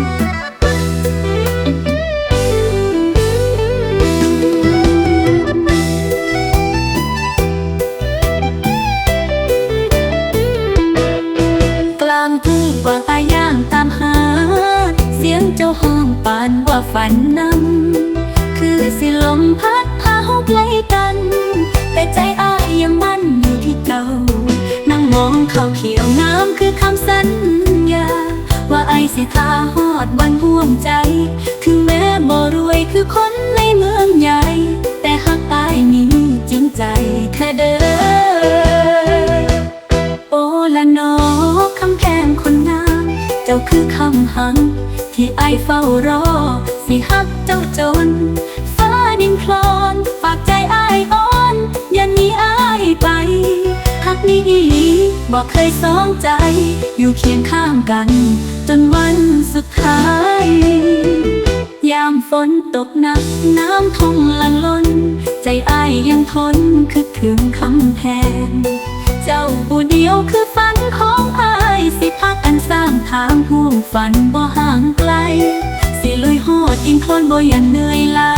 ก สิทาฮอดวันห่วงใจ ถึงแม้บ่รวยคือคนในเมืองใหญ่ แต่หักอายนี้จริงใจแค่เด้อโอละนอคำแพงคนงาม เจ้าคือคำหัง ที่ไอเฝ้ารอ สิฮักเจ้าจน ฟ้าดินคลอน ฝากใจไออ่อน อย่าหนีไอไปฮักนี้ บอกเคยสองใจ อยู่เคียงข้างกัน จนวันสุดท้าย ยามฝนตกหนักน้ำท่วมลันล้น ใจอ้ายยังทนคือถึงคำแพงเจ้าผู้เดียวคือฝันของอ้ายสิพักอันสร้างทางห่วงฝันบ่ห่างไกล สิลุยหอดอิงทนบ่ย่าเหนื่อยล้า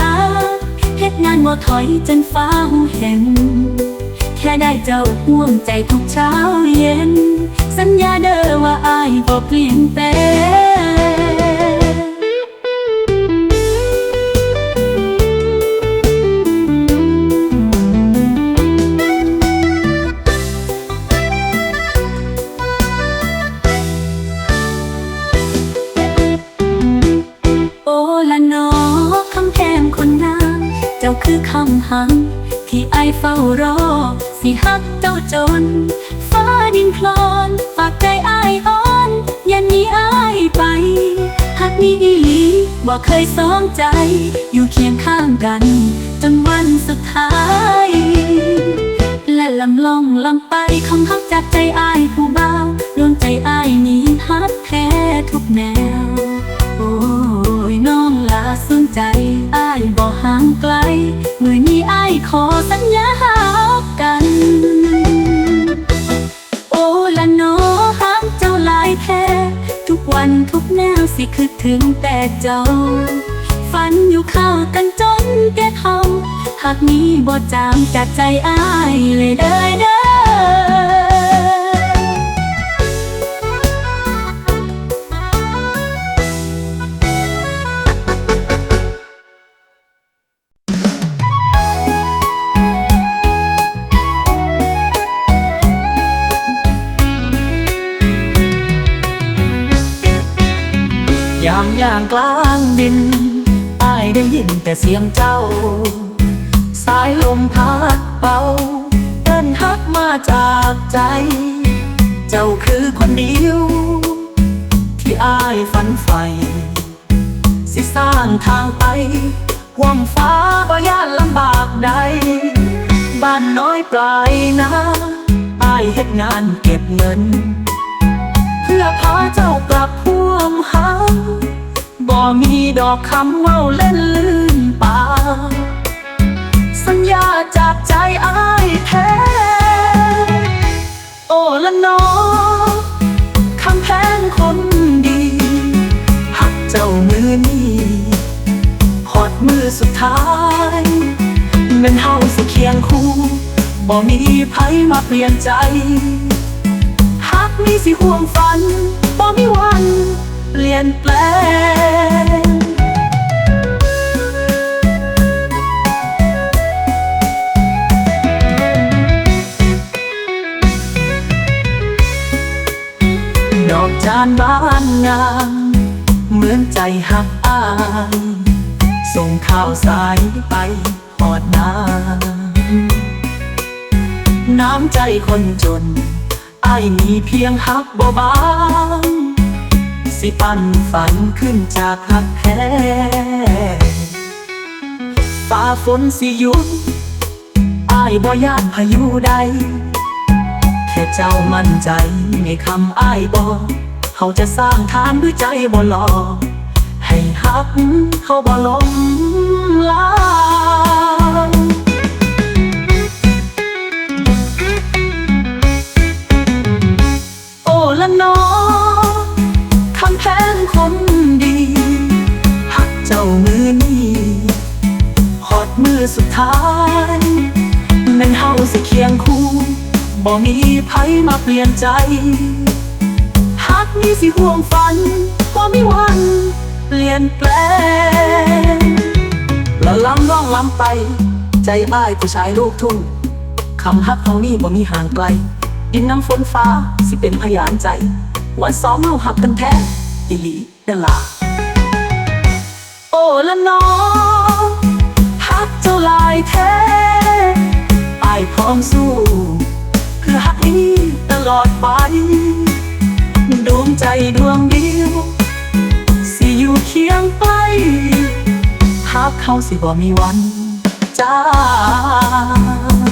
เฮ็ดงานบ่ถอยจนฟ้าหูเห็น แค่ได้เจ้าห่วงใจทุกเช้าเย็น สัญญาเด้อว่าอายบ่เปลี่ยนแปลงโอละนอคำแพงคนนางเจ้าคือคำหังที่ไอเฝ้ารอ สิฮักเจ้าจน ฟ้าดินคลอนฝากใจไอายอ่อนย่าหนีไอายไปฮักนี้อีหลีบอกเคยสองใจ อยู่เคียงข้างกัน จนวันสุดท้าย และลำลองลำไปคำฮักจากใจอายผู้บ่าวดวงใจอายนี้ฮักแท้ทุกแนว โอ้ยน้องลาสนใจอายบ่ห่างไกล มือนี้อายขอสัญญา ทุกแนวสิคือถึงแต่เจ้า ฝันอยู่เข้ากันจนแก่เขาหากมีบ่จางจากใจอ้ายเลยเด้อเด้อ ย่างกลางดินอายได้ยินแต่เสียงเจ้า สายลมพัดเป่าเดินฮักมาจากใจ เจ้าคือคนเดียว ที่อายฝันใฝ่สิสร้างทางไปห่วงฟ้าบ่ยานลำบากใด บ้านน้อยปลายนาอายเฮ็ดงานเก็บเงิน เพื่อพาเจ้ากลับพวมหา มีดอกคำเว้าเล่นลื่นปากสัญญาจากใจอ้ายแท้โอ้ละนอคำแพงคนดี หักเจ้ามือนี้หอดมือสุดท้ายเงินเฮาสิเคียงคู่บ่มีไผมาเปลี่ยนใจหักมีสิห่วงฝันบ่มีวัน เปลี่ยนแปลง ดอกจานบ้านงามเหมือนใจหักอ้ายส่งข่าวสายไปหอดนาน้ำใจคนจนไอ้ายมีเพียงฮักเบ่บาง สิปั้นฝันขึ้นจากฮักแท้ฟ้าฝนสิหยุดอ้ายบ่ยานพายุใด แค่เจ้ามั่นใจในคำอ้ายบอกเขาจะสร้างทางด้วยใจบ่หลอให้ฮักเขาบ่ลมลาง ฐานแม่นเฮาสิเคียงคู่บ่มีไผมาเปลี่ยนใจหากมีสิห่วงฝันบ่มีวันเปลี่ยนแปลงละล้ำล่องล้ำไป ใจอ้ายผู้ชายลูกทุ่งคำฮักเฮานี่บ่มีห่างไกลดินน้ำฝนฟ้าสิเป็นพยานใจ วันสองเฮาหักกันแท้อีหลีเดลาโอ้ละน้อง ดไปดวงใจดวงเดียว สิอยู่เคียงไปฮักเขาสิบ่มีวันจาก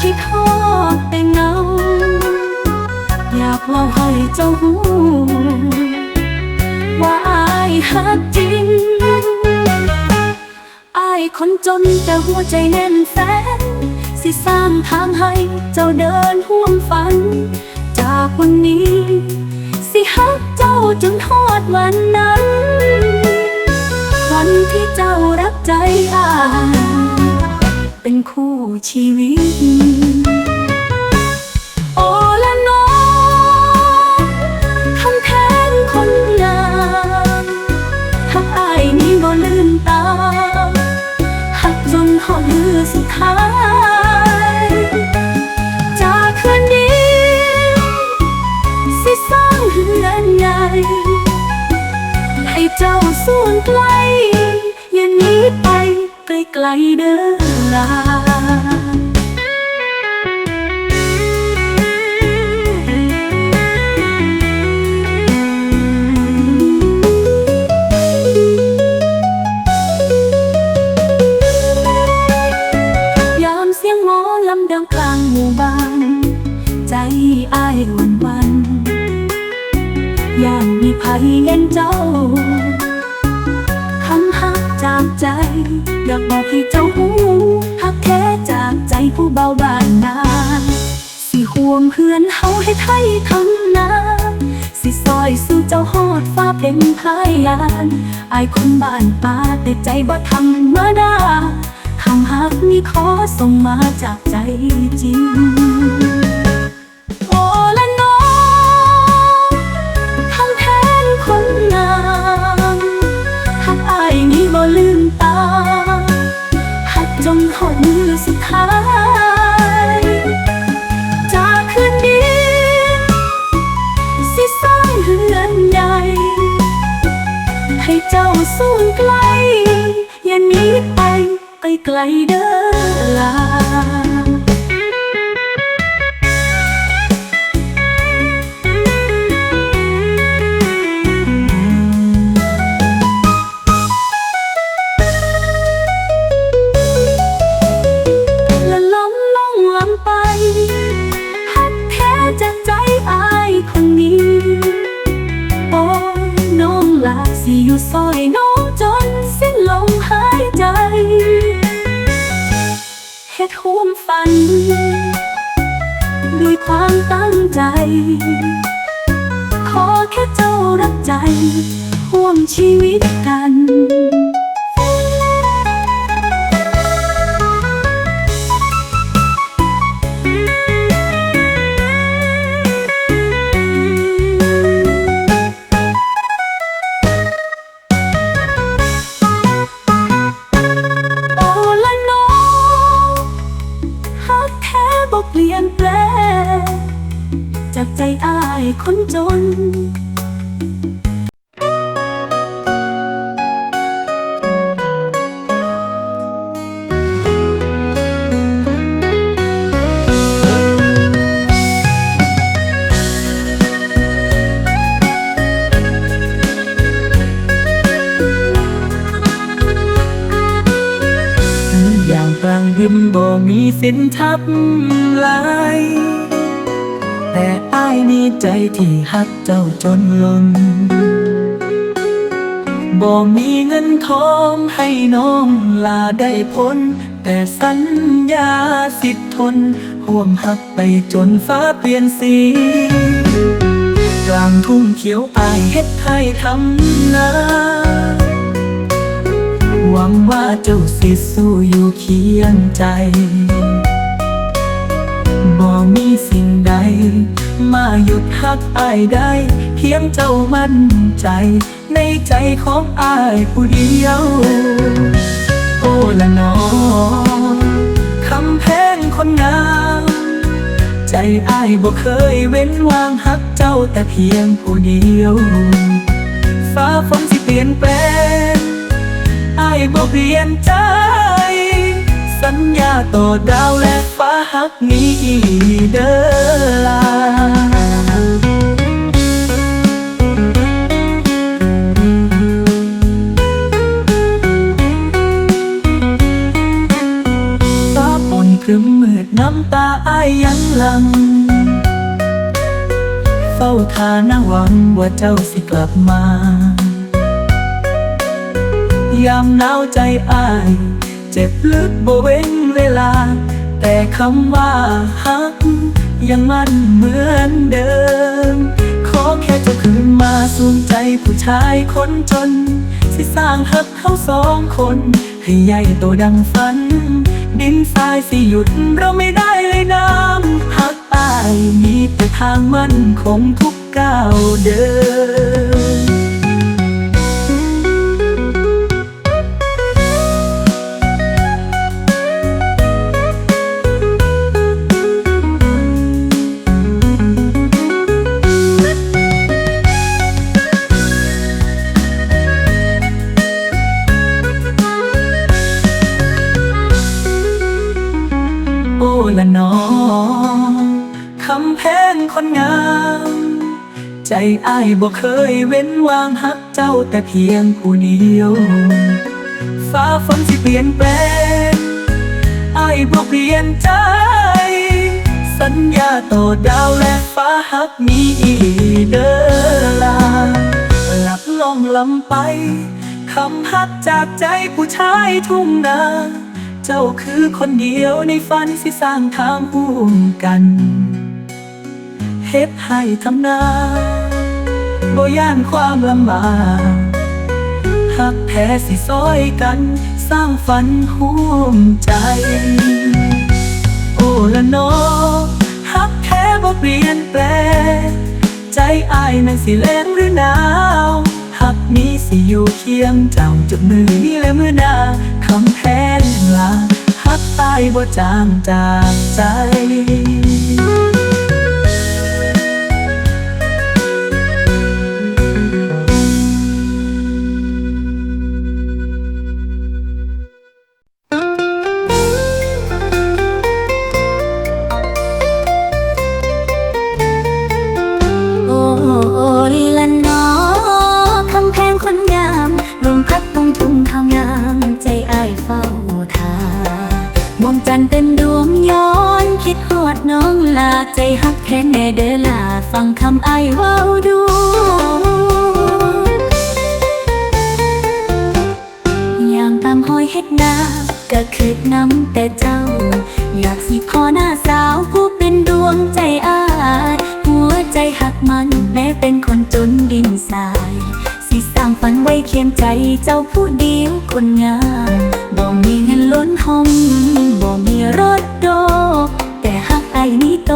คิดฮอดแต่เงา อยากเล่าให้เจ้าหูว่าอายหักจริงอายคนจนแต่หัวใจแน่นแฟนสิสร้างทางให้เจ้าเดินห่วงฝัน จากวันนี้ สิฮักเจ้าจนทอดวันนั้น วันที่เจ้ารักใจอาย เป็นคู่ชีวิต โอละน้องคำแทนคนงามหักอายนี้บ่ลืมตาหักจนหอดมือสุดท้ายจากคืนนี้ สิสร้างเฮือนใหญ่ให้เจ้าส่วนไกลอย่าหนีไปไกลๆเด้อ อยากบอกให้เจ้าหูหักแท้จากใจผู้เบาบางนาสิห่วงเพื่อนเฮาให้ไทยทำนาสิซอยสู่เจ้าฮอดฟ้าเป็นพายานอายคนบ้านป่าแต่ใจบ่ธรรมดาคำหักนี้ขอส่งมาจากใจจริง สูงไกล อย่าหนีไปไกลไกลเด้อลา ตั้งใจ ขอแค่เจ้ารักใจห่วงชีวิตกัน อยางกางดึมบ่มีสินทับ ใจที่ฮักเจ้าจนลนบ่มีเงินทองให้น้องลาได้พ้น แต่สัญญาสิทธทนห่วมหักไปจนฟ้าเปลี่ยนสี กลางทุ่งเขียวอายเฮ็ดให้ทำนาหวังว่าเจ้าสิสู้อยู่เคียงใจบ่มีสิ่งใด มาหยุดหักอายได้เพียงเจ้ามั่นใจ ในใจของอายผู้เดียว โอ้ละนอคำแพงคนงาม ใจอายบ่เคยเว้นวางหักเจ้าแต่เพียงผู้เดียว ฟ้าฝนสิเปลี่ยนแปลงอายบ่เปลี่ยนใจ สัญญาต่อดาวและฟ้าหักนี้เด้อลาฟ้าปนครึมมืดน้ำตาอายยังหลัง เฝ้าทานาหวังว่าเจ้าสิกลับมายามหนาวใจอาย เจ็บลึกบ่เว้นเวลา แต่คำว่าฮักยังมั่นเหมือนเดิม ขอแค่เจ้าคืนมาสูงใจผู้ชายคนจน สิสร้างฮักเขาสองคน ให้ใหญ่โตดังฝัน ดินทรายสิหยุดเราไม่ได้เลยน้ำฮักอายมีแต่ทางมั่นคงทุกก้าวเดิน บ่เคยเว้นวางหักเจ้าแต่เพียงผู้เดียว ฟ้าฝนสิเปลี่ยนแปลงอ้ายบ่เปลี่ยนใจ สัญญาต่อดาวและฟ้าหักมีอีเด้อลาหลับลงลำไปคำฮักจากใจผู้ชายทุ่งนาเจ้าคือคนเดียวในฝันสิสร้างทางร่วมกัน เฮ็ดให้ทำนา บ่ย่านความลำบากหักแท้สิซอยกัน สร้างฝันห่วมใจ โอละนอหักแท้บ่เปลี่ยนแปลงใจอายนั้นสิแลงหรือหนาวหักนี้สิอยู่เคียงเจ้าจุดมือนี้และมือหนาคำแพงลาหักตายบ่จางจากใจ เด้อลาฟังคำอ้ายเว้าดูยามตามหอยเฮ็ดนาก็คืดน้ำแต่เจ้า อยากสิขอหน้าสาวผู้เป็นดวงใจอายหัวใจหักมันแม้เป็นคนจนดินทราย สิสร้างฝันไว้เคียงใจเจ้าผู้เดียวคนงามบ่มีเงินล้นห้องบ่มีรถโด แต่หักไอ้นี่โต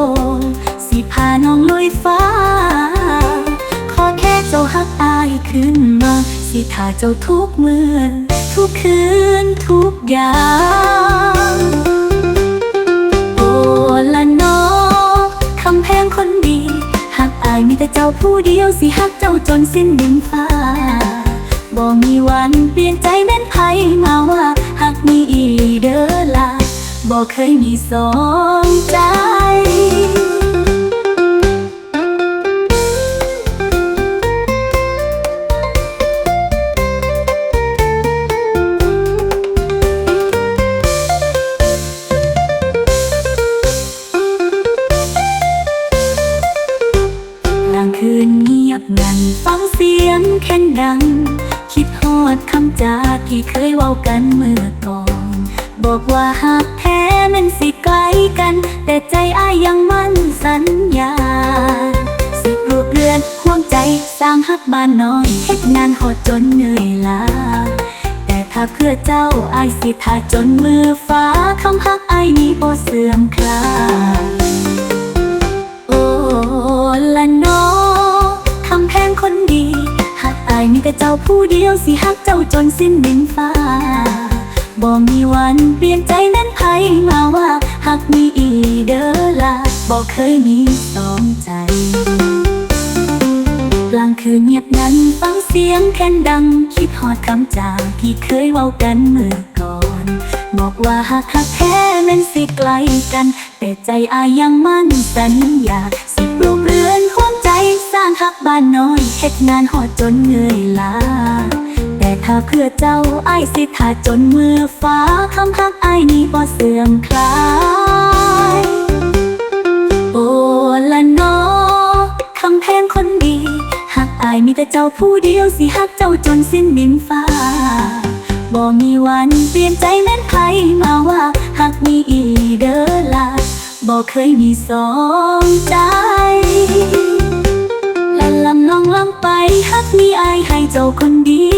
พาน้องลุยฟ้า ขอแค่เจ้าหักอายขึ้นมา สิทาเจ้าทุกเมื่อ ทุกคืนทุกยามโอ้ละนอคำแพงคนดีหักอายมีแต่เจ้าผู้เดียว สิหักเจ้าจนสิ้นดินฟ้าบ่มีวันเปลี่ยนใจแม่นไผมาว่าหักมีอีลีเด้อล่ะบ่เคยมีสองใจ กันเมื่อก่อน บอกว่าหากแท้มันสิไกลกัน แต่ใจอ้ายยังมั่นสัญญาสิรูปเรือนห่วงใจสร้างฮักบ้านน้อยเฮ็ดงานหดจนเหนื่อยล้าแต่ถ้าเพื่อเจ้าอายสิทาจนมือฟ้าคำฮักอายนี้บ่เสื่อมคลาโอ้ละน แต่เจ้าผู้เดียวสิหักเจ้าจนสิ้นดินฟ้า บ่มีวันเปลี่ยนใจนั้นไผมาว่าหักมีอีเด้อละบ่เคยมีสองใจกลางคืนเงียบนั้นฟังเสียงแค้นดัง คิดหอดคำจาที่เคยเว้ากันเมื่อก่อน บอกว่าหากหักแท้นั้นสิไกลกัน แต่ใจอายยังมั่นสัญญาสิปลูกเรือนห่วงางหักบ้านน้อยเฮ็ดงานหอดจนเหนื่อยล้าแต่ถ้าเพื่อเจ้าอายสิทาจนมือฟ้าคำหักอายนี้บ่เสื่อมคลาย โอ้ละนอคำแพงคนดีหักอายมีแต่เจ้าผู้เดียวสิหักเจ้าจนสิ้นดินฟ้าบ่มีวันเปลี่ยนใจแม้นใครมาว่าหักมีอีเด้อละบ่เคยมีสองใจ ละลำน้องลำไปฮักมีอายให้เจ้าคนเดี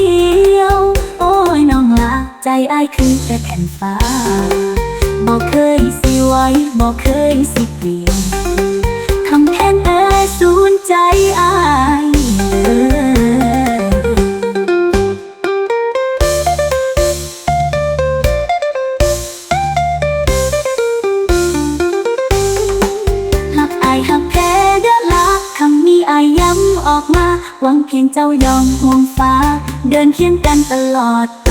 ยว โอ้ยน้องละใจอายคือแต่แผ่นฟ้าบอกเคยสิไว้บอกเคยสิเปลี่ยนคำแทนเอ่ยสูญใจอาย ยอมห่วงฟ้า เดินเคียงกันตลอดไป